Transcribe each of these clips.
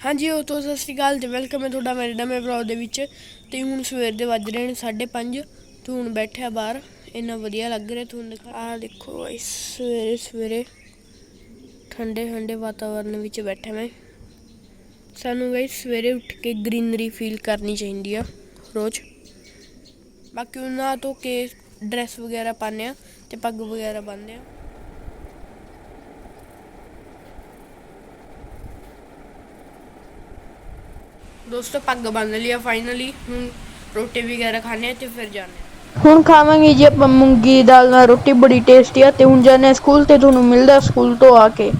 ਹਾਂਜੀ ਉਹ ਤੋਂ ਸਤਿ ਸ਼੍ਰੀ ਅਕਾਲ ਤੇ ਵੈਲਕਮ ਹੈ ਤੁਹਾਡਾ ਮੇਰੇ ਨਵੇਂ ਵਲੌਗ ਦੇ ਵਿੱਚ। ਤੇ ਹੁਣ ਸਵੇਰ ਦੇ ਵੱਜ ਰਹੇ ਨੇ 5:30 ਤੇ ਹੁਣ ਬੈਠਿਆ ਬਾਹਰ। ਇੰਨਾ ਵਧੀਆ ਲੱਗ ਰਿਹਾ ਤੁਹਾਨੂੰ ਦਿਖਾ। ਆਹ ਦੇਖੋ guys, ਸਵੇਰੇ ਸਵੇਰੇ ਠੰਡੇ ਠੰਡੇ ਵਾਤਾਵਰਨ ਵਿੱਚ ਬੈਠਾ ਮੈਂ। ਸਾਨੂੰ ਗਾਇਸ ਸਵੇਰੇ ਉੱਠ ਕੇ ਗ੍ਰੀਨਰੀ ਫੀਲ ਕਰਨੀ ਚਾਹੀਦੀ ਆ ਰੋਜ਼। ਬਾਕੀ ਉਹਨਾਂ ਤੋਂ ਕੇ ਡਰੈਸ ਵਗੈਰਾ ਪਾਉਂਦੇ ਆ ਤੇ ਪੱਗ ਵਗੈਰਾ ਬੰਨ੍ਹਦੇ ਆ। ਦੋਸਤੋ ਪੱਗ ਬੰਨ ਲਈ ਆ ਫਾਈਨਲੀ ਹੁਣ ਰੋਟੀ ਵਗੈਰਾ ਖਾਣੇ ਆ ਤੇ ਫਿਰ ਜਾਣੇ ਹੁਣ ਖਾਵਾਂਗੇ ਜੀ ਆਪਾਂ ਮੂੰਗੀ ਦੀ ਦਾਲ ਨਾਲ ਰੋਟੀ ਬੜੀ ਟੇਸਟੀ ਆ ਤੇ ਹੁਣ ਹਾਂ ਸਕੂਲ ਤੇ ਤੁਹਾਨੂੰ ਮਿਲਦਾ ਸਕੂਲ ਤੋਂ ਆ ਕੇ।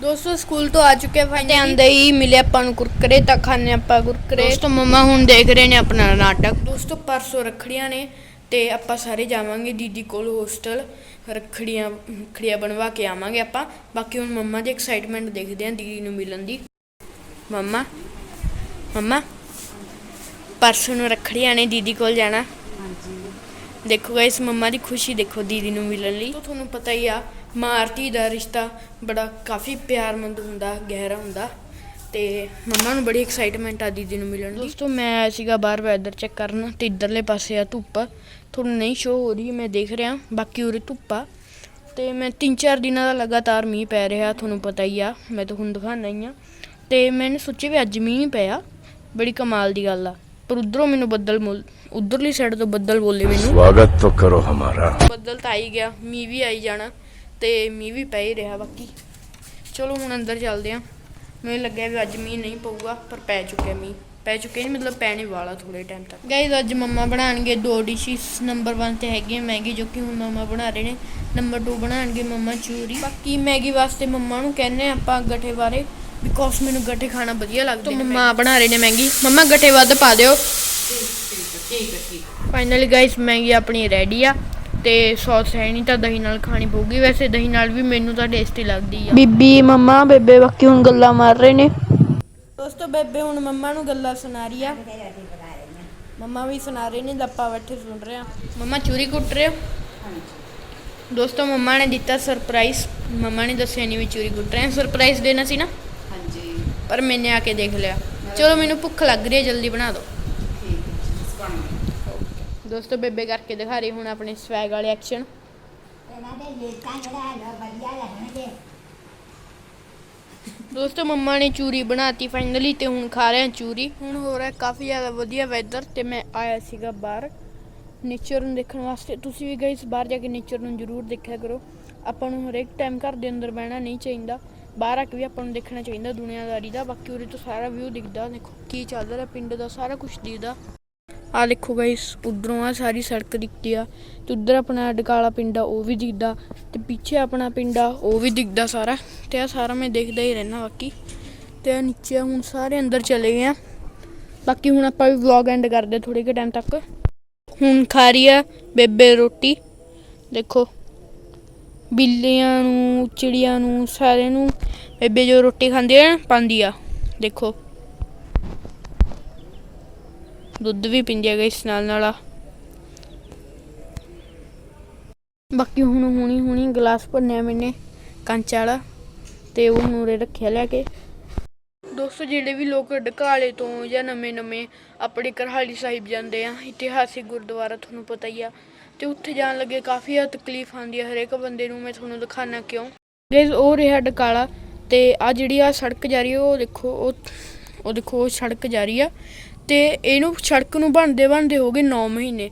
ਦੋਸਤੋ ਸਕੂਲ ਤੋਂ ਆ ਚੁੱਕੇ ਤੇ ਫਾਈਨਲੀ ਆਂਦੇ ਹੀ ਮਿਲੇ ਆਪਾਂ ਨੂੰ ਕੁਰਕਰੇ ਤਾਂ ਖਾਣੇ ਆਪਾਂ ਕੁਰਕਰੇ। ਦੋਸਤੋ ਮੰਮਾ ਹੁਣ ਦੇਖ ਰਹੇ ਨੇ ਆਪਣਾ ਨਾਟਕ। ਦੋਸਤੋ ਪਰਸੋਂ ਰੱਖੜੀਆਂ ਨੇ ਤੇ ਆਪਾਂ ਸਾਰੇ ਜਾਵਾਂਗੇ ਦੀਦੀ ਕੋਲ ਹੋਸਟਲ ਰੱਖੜੀਆਂ ਰੱਖੜੀਆਂ ਬਣਵਾ ਕੇ ਆਵਾਂਗੇ ਆਪਾਂ। ਬਾਕੀ ਹੁਣ ਮੰਮਾ ਦੀ ਐਕਸਾਈਟਮੈਂਟ ਦੇਖਦੇ ਆਂ ਦੀਦੀ ਨੂੰ ਮਿਲਣ ਦੀ। ਮੰਮਾ ਮੰਮਾ ਪਰਸੋਂ ਨੂੰ ਰੱਖੜੀਆਂ ਨੇ ਦੀਦੀ ਕੋਲ ਜਾਣਾ। ਦੇਖੋ ਗਾਇਸ ਮੰਮਾ ਦੀ ਖੁਸ਼ੀ ਦੇਖੋ ਦੀਦੀ ਨੂੰ ਮਿਲਣ ਲਈ। ਤਾਂ ਤੁਹਾਨੂੰ ਪਤਾ ਹੀ ਆ ਮਾਂ ਆਰਤੀ ਦਾ ਰਿਸ਼ਤਾ ਬੜਾ ਕਾਫੀ ਪਿਆਰਮੰਦ ਹੁੰਦਾ ਗਹਿਰਾ ਹੁੰਦਾ। ਤੇ ਮੰਮਾ ਨੂੰ ਬੜੀ ਐਕਸਾਈਟਮੈਂਟ ਆ ਦੀਦੀ ਨੂੰ ਮਿਲਣ ਦੀ। ਦੋਸਤੋ ਮੈਂ ਆਇਆ ਸੀਗਾ ਬਾਹਰ ਵੈਦਰ ਚੈੱਕ ਕਰਨ ਤੇ ਇਧਰਲੇ ਪਾਸੇ ਆ ਧੁੱਪ। ਤੁਹਾਨੂੰ ਨਹੀਂ ਸ਼ੋ ਹੋ ਰਹੀ ਮੈਂ ਦੇਖ ਰਿਹਾ ਬਾਕੀ ਉਰੇ ਧੁੱਪ ਆ। ਤੇ ਮੈਂ 3-4 ਦਿਨਾਂ ਦਾ ਲਗਾਤਾਰ ਮੀਂਹ ਪੈ ਰਿਹਾ ਤੁਹਾਨੂੰ ਪਤਾ ਹੀ ਆ ਮੈਂ ਤਾਂ ਹੁਣ ਦਿਖਾਣਾ ਹੀ ਆ। ਤੇ ਮੈंने ਸੋਚਿਆ ਵੀ ਅੱਜ ਮੀਂਹ ਪਿਆ। ਬੜੀ ਕਮਾਲ ਦੀ ਗੱਲ ਆ। ਪਰ ਉਧਰੋਂ ਮੈਨੂੰ ਬੱਦਲ ਮੁਲ ਉਧਰਲੀ ਸਾਈਡ ਤੋਂ ਬੱਦਲ ਬੋਲੇ ਮੈਨੂੰ। ਸਵਾਗਤ ਤਾਂ ਕਰੋ ਹਮਾਰਾ। ਬੱਦਲ ਤਾਂ ਆਈ ਗਿਆ ਮੀਂਹ ਵੀ ਆਈ ਜਾਣਾ ਤੇ ਮੀਂਹ ਵੀ ਪੈ ਹੀ ਰਿਹਾ ਬਾਕੀ। ਚਲੋ ਹੁਣ ਅੰਦਰ ਚੱਲਦੇ ਆ। ਮੈਨੂੰ ਲੱਗਿਆ ਵੀ ਅੱਜ ਮੀਂਹ ਨਹੀਂ ਪਊਗਾ ਪਰ ਪੈ ਚੁੱਕਿਆ ਮੀਂਹ। ਪੈ ਚੁੱਕੇ ਨੇ ਮਤਲਬ ਪੈਣੇ ਵਾਲਾ ਥੋੜੇ ਟਾਈਮ ਤੱਕ। ਗਾਇਜ਼ ਅੱਜ ਮੰਮਾ ਬਣਾਣਗੇ ਦੋ ਡਿਸ਼ਸ ਨੰਬਰ 1 ਤੇ ਹੈਗੀ ਮੈਗੀ ਜੋ ਕਿ ਹੁਣ ਮੰਮਾ ਬਣਾ ਰਹੇ ਨੇ। ਨੰਬਰ 2 ਬਣਾਣਗੇ ਮੰਮਾ ਚੂਰੀ। ਬਾਕੀ ਮੈਗੀ ਵਾਸਤੇ ਮੰਮਾ ਨੂੰ ਕਹਿੰਦੇ ਆਪਾਂ ਗੱਠੇ ਬਾਰੇ। ਬਿਕੋਜ਼ ਮੈਨੂੰ ਗੱਠੇ ਖਾਣਾ ਵਧੀਆ ਲੱਗਦਾ ਤਾਂ ਮੰਮਾ ਬਣਾ ਰਹੇ ਨੇ ਮੈਗੀ ਮੰਮਾ ਗੱਠੇ ਵੱਧ ਪਾ ਦਿਓ। ਫਾਈਨਲੀ ਗਾਇਸ ਮੈਗੀ ਆਪਣੀ ਰੈਡੀ ਆ ਤੇ ਸੌਸ ਹੈ ਨਹੀਂ ਤਾਂ ਦਹੀਂ ਨਾਲ ਖਾਣੀ ਪਊਗੀ। ਵੈਸੇ ਦਹੀਂ ਨਾਲ ਵੀ ਮੈਨੂੰ ਤਾਂ ਟੇਸਟੀ ਲੱਗਦੀ ਆ। ਬੀਬੀ ਮੰਮਾ ਬੇਬੇ ਬਾਕੀ ਹੁਣ ਗੱਲਾਂ ਮਾਰ ਰਹੇ ਨੇ। ਦੋਸਤੋ ਬੇਬੇ ਹੁਣ ਮੰਮਾ ਨੂੰ ਗੱਲਾਂ ਸੁਣਾ ਰਹੀ ਆ। ਮੰਮਾ ਵੀ ਸੁਣਾ ਰਹੇ ਨੇ ਲੱਪਾ ਬੈਠੇ ਸੁਣ ਰਹੇ। ਆ ਮੰਮਾ ਚੂਰੀ ਕੁੱਟ ਰਹੇ ਹੋ? ਦੋਸਤੋ ਮੰਮਾ ਨੇ ਦਿੱਤਾ ਸਰਪ੍ਰਾਈਜ਼ ਮੰਮਾ ਨੇ ਦੱਸਿਆ ਨਹੀਂ ਵੀ ਚੂਰੀ ਕੁੱਟ ਰਹੇ ਆ। ਸਰਪ੍ਰਾਈਜ਼ ਦੇਣਾ ਸੀ ਨਾ? ਪਰ ਮੈਨੇ ਆ ਕੇ ਦੇਖ ਲਿਆ। ਚਲੋ ਮੈਨੂੰ ਭੁੱਖ ਲੱਗ ਰਹੀ ਹੈ ਜਲਦੀ ਬਣਾ ਦਿਓ। ਦੋਸਤੋ ਬੇਬੇ ਕਰਕੇ ਦਿਖਾ ਰਹੀ ਹੁਣ ਆਪਣੇ ਸਵੈਗ ਵਾਲੇ ਐਕਸ਼ਨ ਇਹਨਾਂ ਦੇ ਲੇਟਾਂ ਜਿਹੜਾ ਲੋ ਵਧੀਆ ਲੱਗਣਗੇ ਦੋਸਤੋ ਮੰਮਾ ਨੇ ਚੂਰੀ ਬਣਾਤੀ ਫਾਈਨਲੀ ਤੇ ਹੁਣ ਖਾ ਰਹੇ ਹਾਂ ਚੂਰੀ। ਹੁਣ ਹੋ ਰਿਹਾ ਕਾਫੀ ਜ਼ਿਆਦਾ ਵਧੀਆ ਵੈਦਰ ਤੇ ਮੈਂ ਆਇਆ ਸੀਗਾ ਬਾਹਰ ਨੇਚਰ ਨੂੰ ਦੇਖਣ ਵਾਸਤੇ। ਤੁਸੀਂ ਵੀ ਗਾਇਸ ਬਾਹਰ ਜਾ ਕੇ ਨੇਚਰ ਨੂੰ ਜ਼ਰੂਰ ਦੇਖਿਆ ਕਰੋ। ਆਪਾਂ ਨੂੰ ਹਰੇਕ ਟਾਈਮ ਘਰ ਦੇ ਅੰਦਰ ਬਹਿਣਾ ਨਹੀਂ ਚਾਹੀਦਾ। ਬਾਹਰ ਆ ਕੇ ਵੀ ਆਪਾਂ ਨੂੰ ਦੇਖਣਾ ਚਾਹੀਦਾ ਦੁਨੀਆਦਾਰੀ ਦਾ, ਬਾਕੀ ਉਰੇ ਤੋਂ ਸਾਰਾ ਵਿਊ ਦਿਖਦਾ, ਦੇਖੋ ਕੀ ਚੱਲ ਰਿਹਾ ਪਿੰਡ ਦਾ, ਸਾਰਾ ਕੁਝ ਦਿਖਦਾ। ਆ ਦੇਖੋ ਗਾਇਸ ਉਧਰੋਂ ਆ ਸਾਰੀ ਸੜਕ ਦਿਖਦੀ ਆ ਤੇ ਉਧਰ ਆਪਣਾ ਡਕਾਲਾ ਪਿੰਡ ਆ, ਉਹ ਵੀ ਦਿਖਦਾ ਤੇ ਪਿੱਛੇ ਆਪਣਾ ਪਿੰਡ ਆ, ਉਹ ਵੀ ਦਿਖਦਾ ਸਾਰਾ ਤੇ ਆ ਸਾਰਾ ਮੈਂ ਦੇਖਦਾ ਹੀ ਰਹਿਣਾ ਬਾਕੀ ਤੇ ਆ ਨੀਚੇ ਹੁਣ ਸਾਰੇ ਅੰਦਰ ਚਲੇ ਗਏ ਆ। ਬਾਕੀ ਹੁਣ ਆਪਾਂ ਵੀ ਵਲੌਗ ਐਂਡ ਕਰਦੇ ਥੋੜੇ ਕੁ ਟਾਈਮ ਤੱਕ। ਹੁਣ ਖਾ ਰਹੀ ਆ ਬੇਬੇ ਰੋਟੀ, ਦੇਖੋ। ਬਿੱਲੀਆਂ ਨੂੰ, ਚਿੜੀਆਂ ਨੂੰ, ਸਾਰਿਆਂ ਨੂੰ। ਬੇਬੇ ਜੋ ਰੋਟੀ ਖਾਂਦੀ ਆ, ਪਾਉਂਦੀ ਆ। ਦੇਖੋ। ਦੁੱਧ ਵੀ ਪੀਂਦੀ ਹੈ ਇਸ ਨਾਲ ਨਾਲ ਬਾਕੀ ਹੁਣ ਹੁਣੀ ਹੁਣੀ ਗਲਾਸ ਭੰਨਿਆ ਮੈਨੇ ਕੰਚ ਵਾਲਾ ਤੇ ਉਹ ਨੂਰੇ ਰੱਖਿਆ ਲੈ ਕੇ। ਦੋਸਤੋ, ਜਿਹੜੇ ਵੀ ਲੋਕ ਢਕਾਲੇ ਤੋਂ ਜਾਂ ਨਵੇਂ ਨਵੇਂ ਆਪਣੇ ਕਰਹਾਲੀ ਸਾਹਿਬ ਜਾਂਦੇ ਆ, ਇਤਿਹਾਸਿਕ ਗੁਰਦੁਆਰਾ ਤੁਹਾਨੂੰ ਪਤਾ ਹੀ ਆ। ਤੇ ਉੱਥੇ ਜਾਣ ਲੱਗੇ ਕਾਫੀ ਜ਼ਿਆਦਾ ਤਕਲੀਫ ਆਉਂਦੀ ਹੈ ਹਰੇਕ ਬੰਦੇ ਨੂੰ, ਮੈਂ ਤੁਹਾਨੂੰ ਦਿਖਾਣਾ ਕਿਉਂ। ਗਾਇਸ ਉਹ ਰਿਹਾ ਡਕਾਲਾ ਤੇ ਆ ਜਿਹੜੀ ਆ ਸੜਕ ਜਾ ਰਹੀ ਹੈ ਉਹ ਦੇਖੋ, ਉਹ ਉਹ ਦੇਖੋ, ਉਹ ਸੜਕ ਜਾ ਰਹੀ ਆ ਤੇ ਇਹਨੂੰ ਸੜਕ ਨੂੰ ਬਣਦੇ ਬਣਦੇ ਹੋ ਗਏ 9 ਮਹੀਨੇ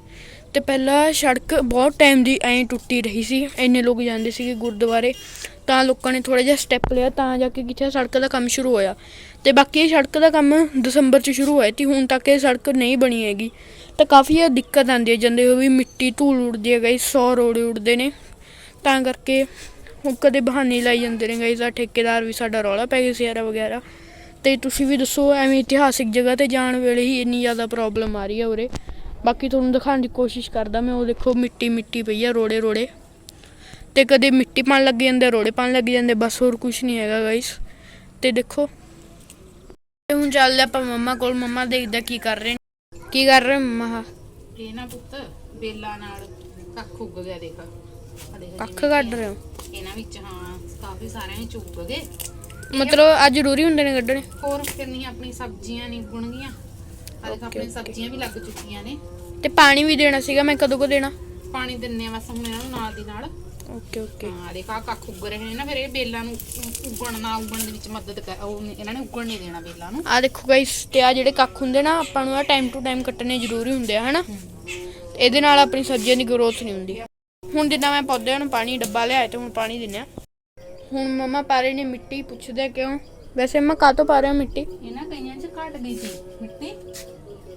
ਤੇ ਪਹਿਲਾਂ ਸੜਕ ਬਹੁਤ ਟਾਈਮ ਦੀ ਐਂ ਟੁੱਟੀ ਰਹੀ ਸੀ, ਇੰਨੇ ਲੋਕ ਜਾਂਦੇ ਸੀਗੇ ਗੁਰਦੁਆਰੇ, ਤਾਂ ਲੋਕਾਂ ਨੇ ਥੋੜਾ ਜਿਹਾ ਸਟੈਪ ਲਿਆ, ਤਾਂ ਜਾ ਕੇ ਕਿਤੇ ਸੜਕ ਦਾ ਕੰਮ ਸ਼ੁਰੂ ਹੋਇਆ ਤੇ ਬਾਕੀ ਇਹ ਸੜਕ ਦਾ ਕੰਮ ਦਸੰਬਰ 'ਚ ਸ਼ੁਰੂ ਹੋਇਆ ਤੇ ਹੁਣ ਤੱਕ ਇਹ ਸੜਕ ਨਹੀਂ ਬਣੀ ਹੈਗੀ। ਤਾਂ ਕਾਫੀ ਦਿੱਕਤ ਆਉਂਦੀ ਹੈ ਜਾਂਦੇ ਹੋਏ ਵੀ ਮਿੱਟੀ ਧੂਲ ਉੜਦੀ ਹੈ ਗਈ 100 ਰੋੜੇ ਉੜਦੇ ਨੇ। ਤਾਂ ਕਰਕੇ ਉਹ ਕਦੇ ਬਹਾਨੇ ਲਾਈ ਜਾਂਦੇ ਨੇ ਗਾਇਸ ਆ ਠੇਕੇਦਾਰ ਵੀ ਸਾਡਾ ਰੌਲਾ ਪੈ ਗਿਆ ਸਿਆਰਾ ਵਗੈਰਾ। ਤੇ ਤੁਸੀਂ ਵੀ ਦੱਸੋ, ਐਵੇਂ ਇਤਿਹਾਸਿਕ ਜਗ੍ਹਾ ਤੇ ਜਾਣ ਵੇਲੇ ਹੀ ਇੰਨੀ ਜ਼ਿਆਦਾ ਪ੍ਰੋਬਲਮ ਆ ਰਹੀ ਹੈ ਉਰੇ। ਬਾਕੀ ਤੁਹਾਨੂੰ ਦਿਖਾਉਣ ਦੀ ਕੋਸ਼ਿਸ਼ ਕਰਦਾ ਮੈਂ, ਉਹ ਦੇਖੋ ਮਿੱਟੀ ਮਿੱਟੀ ਪਈ ਆ, ਰੋੜੇ ਰੋੜੇ। ਤੇ ਕਦੇ ਮਿੱਟੀ ਪਾਣ ਲੱਗ ਜਾਂਦੇ, ਰੋੜੇ ਪਾਣ ਲੱਗ ਜਾਂਦੇ, ਬਸ ਹੋਰ ਕੁਝ ਨਹੀਂ ਹੈਗਾ ਗਾਇਸ ਤੇ ਦੇਖੋ। ਹੁਣ ਚੱਲਦੇ ਆਪਾਂ ਮੰਮਾ ਕੋਲ, ਮੰਮਾ ਦੇਖਦਾ ਕੀ ਕਰ ਰਹੇ ਨੇ। ਕੀ ਕਰ ਰਹੇ ਮੰਮਾ? ਆਹ? ਇਹ ਨਾ ਪੁੱਤ ਬੇਲਾ ਨਾਲ ਕੱਖ ਉੱਗ ਗਿਆ ਦੇਖ। ਆ ਦੇਖ ਕੱਖ ਜਿਵੇਂ ਕੱਢ ਰਹੇ ਹੋ? ਇਹਨਾਂ ਵਿੱਚ ਹਾਂ ਕਾਫੀ ਸਾਰਿਆਂ ਵਿੱਚ ਉੱਗ ਗਏ। ਮਤਲਬ ਅੱਜ ਜ਼ਰੂਰੀ ਹੁੰਦੇ ਨੇ ਕੱਢਣੇ? ਹੋਰ ਕਰਨੀ ਆਪਣੀ ਸਬਜ਼ੀਆਂ ਨਹੀਂ ਗੁਣਗੀਆਂ ਅੱਜ ਤਾਂ ਆਪਣੀ ਸਬਜ਼ੀਆਂ ਵੀ ਲੱਗ ਚੁੱਕੀਆਂ ਨੇ। ਤੇ ਪਾਣੀ ਵੀ ਦੇਣਾ ਸੀਗਾ ਮੈਂ ਕਦੋਂ ਕੋ ਦੇਣਾ? ਪਾਣੀ ਦਿੰਨੇ ਆ ਬਸ ਹੁਣ ਇਹਨਾਂ ਨੂੰ ਨਾਲ ਦੀ ਨਾਲ। ਓਕੇ ਓਕੇ ਹਾਂ ਦੇਖ ਆ ਕੱਖ ਉੱਗ ਰਹੇ ਨੇ ਨਾ ਫਿਰ ਇਹ ਬੇਲਾਂ ਨੂੰ ਉਗਣ ਨਾ ਉਗਣ ਦੇ ਵਿੱਚ ਮਦਦ ਕਰ ਉਹ ਨੀ- ਇਹਨਾਂ ਨੇ ਉਗਣ ਨਹੀਂ ਦੇਣਾ ਬੇਲਾਂ ਨੂੰ। ਆ ਦੇਖੋ ਗਾਇਸ ਤੇ ਆ ਜਿਹੜੇ ਕੱਖ ਹੁੰਦੇ ਨਾ ਆਪਾਂ ਨੂੰ ਆ ਟਾਈਮ ਟੂ ਟਾਈਮ ਕੱਟਣੇ ਜ਼ਰੂਰੀ ਹੁੰਦੇ ਆ ਹਨਾ? ਇਹਦੇ ਨਾਲ ਆਪਣੀ ਸਬਜ਼ੀਆਂ ਦੀ ਗਰੋਥ ਨਹੀਂ ਹੁੰਦੀ। ਹੁਣ ਜਿੱਦਾਂ ਮੈਂ ਪੌਦਿਆਂ ਨੂੰ ਪਾਣੀ ਡੱਬਾ ਲਿਆਇਆ ਤੇ ਹੁਣ ਪਾਣੀ ਦਿੰਨੇ ਆ। ਹੁਣ ਮਮਾ ਪਾ ਰਹੇ ਨੇ ਮਿੱਟੀ ਪੁੱਛਦੇ ਕਿਉਂ? ਵੈਸੇ ਮੈਂ ਕਾਤੋਂ ਪਾ ਰਿਹਾ ਮਿੱਟੀ? ਇਹਨਾਂ ਕਈਆਂ 'ਚ ਘਟ ਗਈ ਸੀ ਮਿੱਟੀ।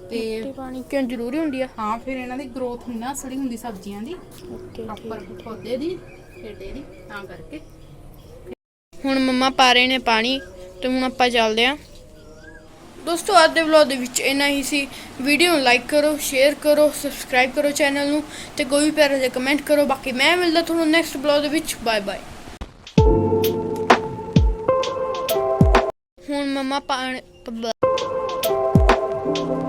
ਤੇ ਮਿੱਟੀ ਪਾਣੀ ਕਿਉਂ ਜ਼ਰੂਰੀ ਹੁੰਦੀ ਆ? ਹਾਂ ਫਿਰ ਇਹਨਾਂ ਦੀ ਗਰੋਥ ਨਹੀਂ ਨਾ ਸੜੀ ਹੁੰਦੀ ਸਬਜ਼ੀਆਂ ਦੀ। ਓਕੇ ਪ੍ਰੋਪਰ ਪੌਦੇ ਦੀ ਖੇਡੇ ਦੀ ਤਾਂ ਕਰਕੇ। ਹੁਣ ਮੰਮਾ ਪਾ ਰਹੇ ਨੇ ਪਾਣੀ ਤੇ ਹੁਣ ਆਪਾਂ ਚੱਲਦੇ ਆਂ। ਦੋਸਤੋ ਅੱਜ ਦੇ ਵਲੌਗ ਦੇ ਵਿੱਚ ਇੰਨਾ ਹੀ ਸੀ। ਵੀਡੀਓ ਨੂੰ ਲਾਈਕ ਕਰੋ ਸ਼ੇਅਰ ਕਰੋ ਸਬਸਕ੍ਰਾਈਬ ਕਰੋ ਚੈਨਲ ਨੂੰ ਤੇ ਕੋਈ ਵੀ ਪਿਆਰਾ ਜਿਹਾ ਕਮੈਂਟ ਕਰੋ। ਬਾਕੀ ਮੈਂ ਮਿਲਦਾ ਤੁਹਾਨੂੰ ਨੈਕਸਟ ਵਲੌਗ ਦੇ ਵਿੱਚ। ਬਾਏ ਬਾਏ ਹੁਣ ਮੰਮਾ ਪਾਣੀ ਪ-